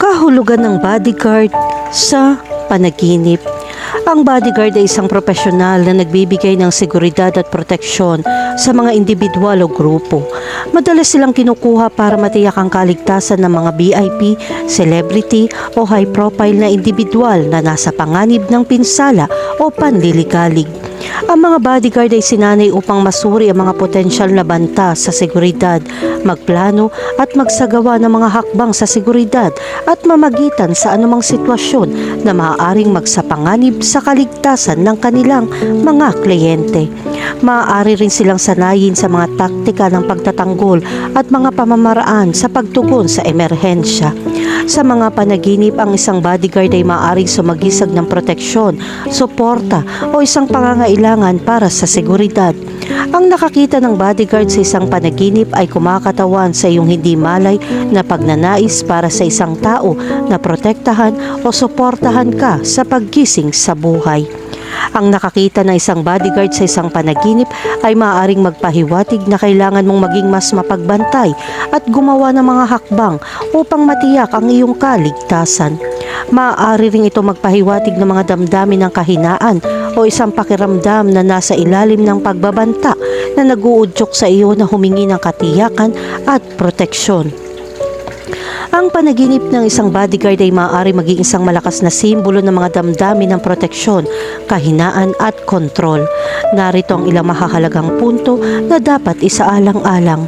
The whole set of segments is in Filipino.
kahulugan ng bodyguard sa panaginip. Ang bodyguard ay isang profesional na nagbibigay ng seguridad at proteksyon sa mga individual o grupo. Madalas silang kinukuha para matiyak ang kaligtasan ng mga VIP, celebrity o high profile na individual na nasa panganib ng pinsala o panliligalig. Ang mga bodyguard ay sinanay upang masuri ang mga potensyal na banta sa seguridad, magplano at magsagawa ng mga hakbang sa seguridad at mamagitan sa anumang sitwasyon na maaaring magsapanganib sa kaligtasan ng kanilang mga kliyente. Maaari rin silang sanayin sa mga taktika ng pagtatanggol at mga pamamaraan sa pagtugon sa emerhensya. Sa mga panaginip, ang isang bodyguard ay maaaring sumagisag ng proteksyon, suporta o isang pangangailangan para sa seguridad. Ang nakakita ng bodyguard sa isang panaginip ay kumakatawan sa iyong hindi malay na pagnanais para sa isang tao na protektahan o suportahan ka sa paggising sa buhay. Ang nakakita ng isang bodyguard sa isang panaginip ay maaaring magpahiwatig na kailangan mong maging mas mapagbantay at gumawa ng mga hakbang upang matiyak ang iyong kaligtasan. Maaari rin ito magpahiwatig ng mga damdamin ng kahinaan o isang pakiramdam na nasa ilalim ng pagbabanta na naguudyok sa iyo na humingi ng katiyakan at proteksyon. Ang panaginip ng isang bodyguard ay maaari maging isang malakas na simbolo ng mga damdamin ng proteksyon, kahinaan at kontrol. Narito ang ilang mahahalagang punto na dapat isaalang-alang.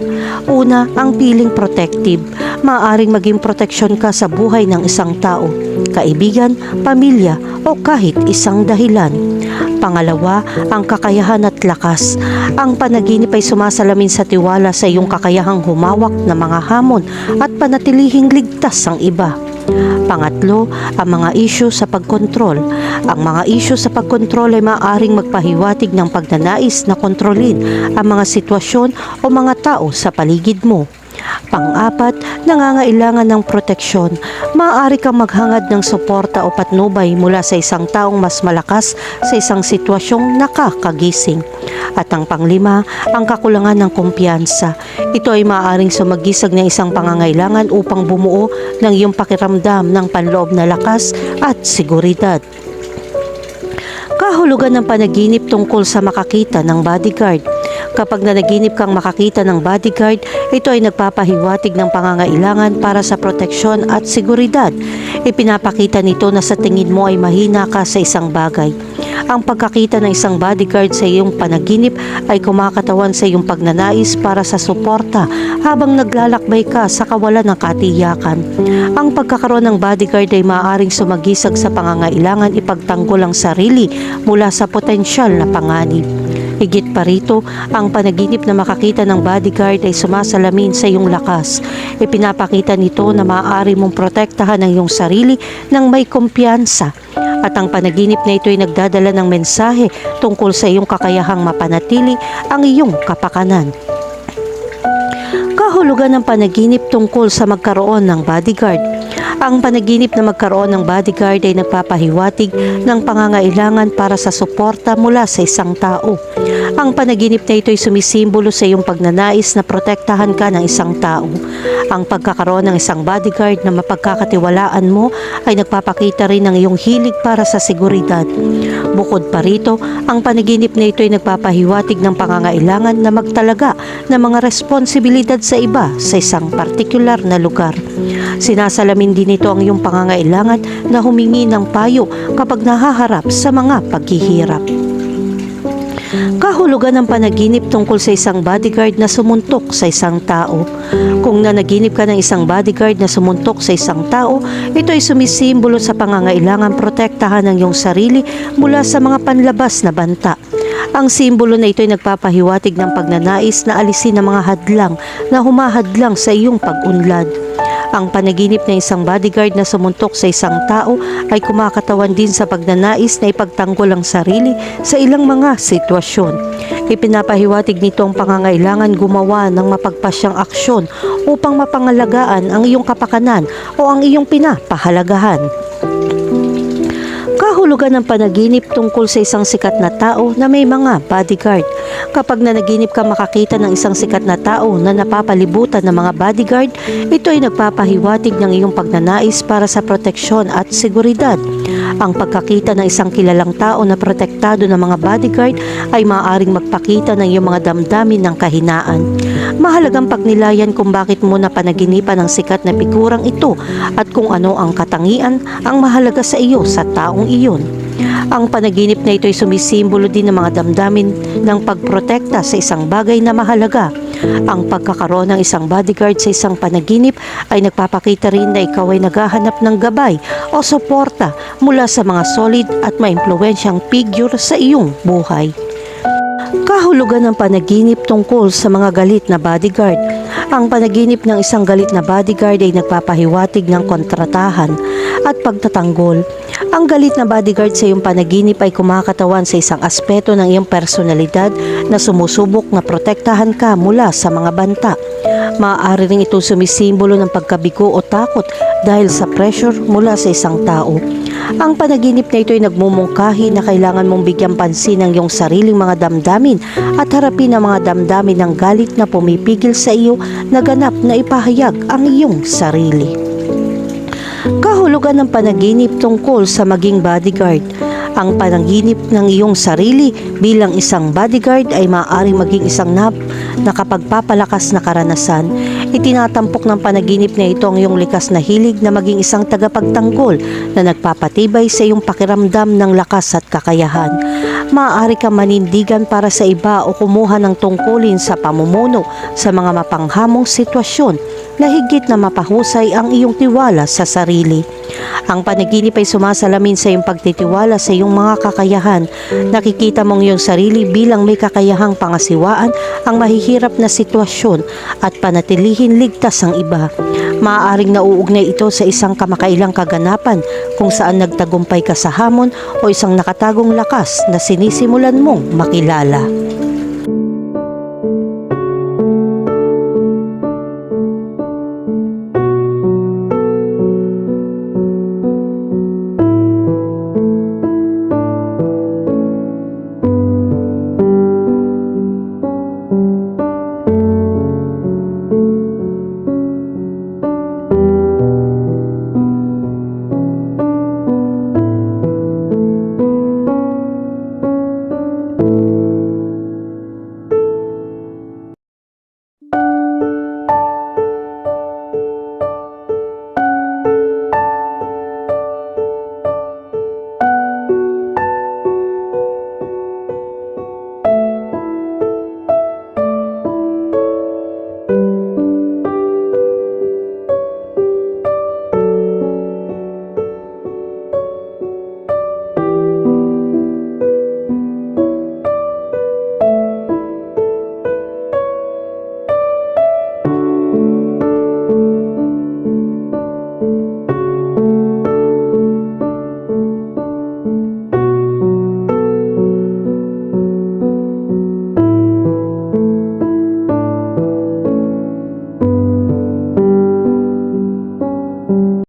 Una, ang feeling protective. Maaaring maging proteksyon ka sa buhay ng isang tao, kaibigan, pamilya o kahit isang dahilan. Pangalawa, ang kakayahan at lakas. Ang panaginip ay sumasalamin sa tiwala sa iyong kakayahang humawak ng mga hamon at panatilihing ligtas ang iba. Pangatlo, ang mga isyu sa pagkontrol. Ang mga isyu sa pagkontrol ay maaaring magpahiwatig ng pagnanais na kontrolin ang mga sitwasyon o mga tao sa paligid mo. Pang-apat, nangangailangan ng proteksyon. Maaari kang maghangad ng suporta o patnubay mula sa isang taong mas malakas sa isang sitwasyong nakakagising. At ang panglima, ang kakulangan ng kumpiyansa. Ito ay maaaring sumagisag ng isang pangangailangan upang bumuo ng iyong pakiramdam ng panloob na lakas at seguridad. Kahulugan ng panaginip tungkol sa makakita ng bodyguard. Kapag nanaginip kang makakita ng bodyguard, ito ay nagpapahiwatig ng pangangailangan para sa proteksyon at seguridad. Ipinapakita nito na sa tingin mo ay mahina ka sa isang bagay. Ang pagkakita ng isang bodyguard sa iyong panaginip ay kumakatawan sa iyong pagnanais para sa suporta habang naglalakbay ka sa kawalan ng katiyakan. Ang pagkakaroon ng bodyguard ay maaaring sumagisag sa pangangailangan ipagtanggol ang sarili mula sa potensyal na panganib. Higit pa rito, ang panaginip na makakita ng bodyguard ay sumasalamin sa iyong lakas. Ipinapakita nito na maaari mong protektahan ang iyong sarili ng may kumpiyansa. At ang panaginip na ito ay nagdadala ng mensahe tungkol sa iyong kakayahang mapanatili ang iyong kapakanan. Kahulugan ng panaginip tungkol sa magkaroon ng bodyguard. Ang panaginip na magkaroon ng bodyguard ay nagpapahiwatig ng pangangailangan para sa suporta mula sa isang tao. Ang panaginip na ito ay sumisimbolo sa iyong pagnanais na protektahan ka ng isang tao. Ang pagkakaroon ng isang bodyguard na mapagkakatiwalaan mo ay nagpapakita rin ng iyong hilig para sa seguridad. Bukod pa rito, ang panaginip na ito ay nagpapahiwatig ng pangangailangan na magtalaga ng mga responsibilidad sa iba sa isang partikular na lugar. Sinasalamin din ito ang iyong pangangailangan na humingi ng payo kapag nahaharap sa mga paghihirap. Kahulugan ng panaginip tungkol sa isang bodyguard na sumuntok sa isang tao. Kung nanaginip ka ng isang bodyguard na sumuntok sa isang tao, ito ay sumisimbolo sa pangangailangan protektahan ng iyong sarili mula sa mga panlabas na banta. Ang simbolo na ito ay nagpapahiwatig ng pagnanais na alisin ang mga hadlang na humahadlang sa iyong pag-unlad. Ang panaginip ng isang bodyguard na sumuntok sa isang tao ay kumakatawan din sa pagnanais na ipagtanggol ang sarili sa ilang mga sitwasyon. Ipinapahiwatig nito ang pangangailangan gumawa ng mapagpasyang aksyon upang mapangalagaan ang iyong kapakanan o ang iyong pinapahalagahan. Kahulugan ng panaginip tungkol sa isang sikat na tao na may mga bodyguard. Kapag nanaginip ka makakita ng isang sikat na tao na napapalibutan ng mga bodyguard, ito ay nagpapahiwatig ng iyong pagnanais para sa proteksyon at seguridad. Ang pagkakita ng isang kilalang tao na protektado ng mga bodyguard ay maaaring magpakita ng iyong mga damdamin ng kahinaan. Mahalagang pagnilayan kung bakit mo napanaginipan ang sikat na figurang ito at kung ano ang katangian ang mahalaga sa iyo sa taong iyon. Ang panaginip na ito ay sumisimbolo din ng mga damdamin ng pagprotekta sa isang bagay na mahalaga. Ang pagkakaroon ng isang bodyguard sa isang panaginip ay nagpapakita rin na ikaw ay naghahanap ng gabay o suporta mula sa mga solid at maimpluwensyang figure sa iyong buhay. Kahulugan ng panaginip tungkol sa mga galit na bodyguard. Ang panaginip ng isang galit na bodyguard ay nagpapahiwatig ng kontratahan at pagtatanggol. Ang galit na bodyguard sa iyong panaginip ay kumakatawan sa isang aspeto ng iyong personalidad na sumusubok na protektahan ka mula sa mga banta. Maaari rin ito sumisimbolo ng pagkabigo o takot dahil sa pressure mula sa isang tao. Ang panaginip na ito ay nagmumungkahi na kailangan mong bigyan pansin ang iyong sariling mga damdamin at harapin ang mga damdamin ng galit na pumipigil sa iyo na ganap na ipahayag ang iyong sarili. Kahulugan ng panaginip tungkol sa maging bodyguard. Ang panaginip ng iyong sarili bilang isang bodyguard ay maaaring maging isang nap nakapagpapalakas na karanasan. Itinatampok ng panaginip na ito ang iyong likas na hilig na maging isang tagapagtanggol na nagpapatibay sa iyong pakiramdam ng lakas at kakayahan. Maaari ka manindigan para sa iba o kumuha ng tungkulin sa pamumuno sa mga mapanghamong sitwasyon na higit na mapahusay ang iyong tiwala sa sarili. Ang panaginip ay sumasalamin sa iyong pagtitiwala sa iyong mga kakayahan. Nakikita mong iyong sarili bilang may kakayahang pangasiwaan ang mahihirap na sitwasyon at panatilihin ligtas ang iba. Maaaring nauugnay ito sa isang kamakailang kaganapan kung saan nagtagumpay ka sa hamon o isang nakatagong lakas na sinisimulan mong makilala.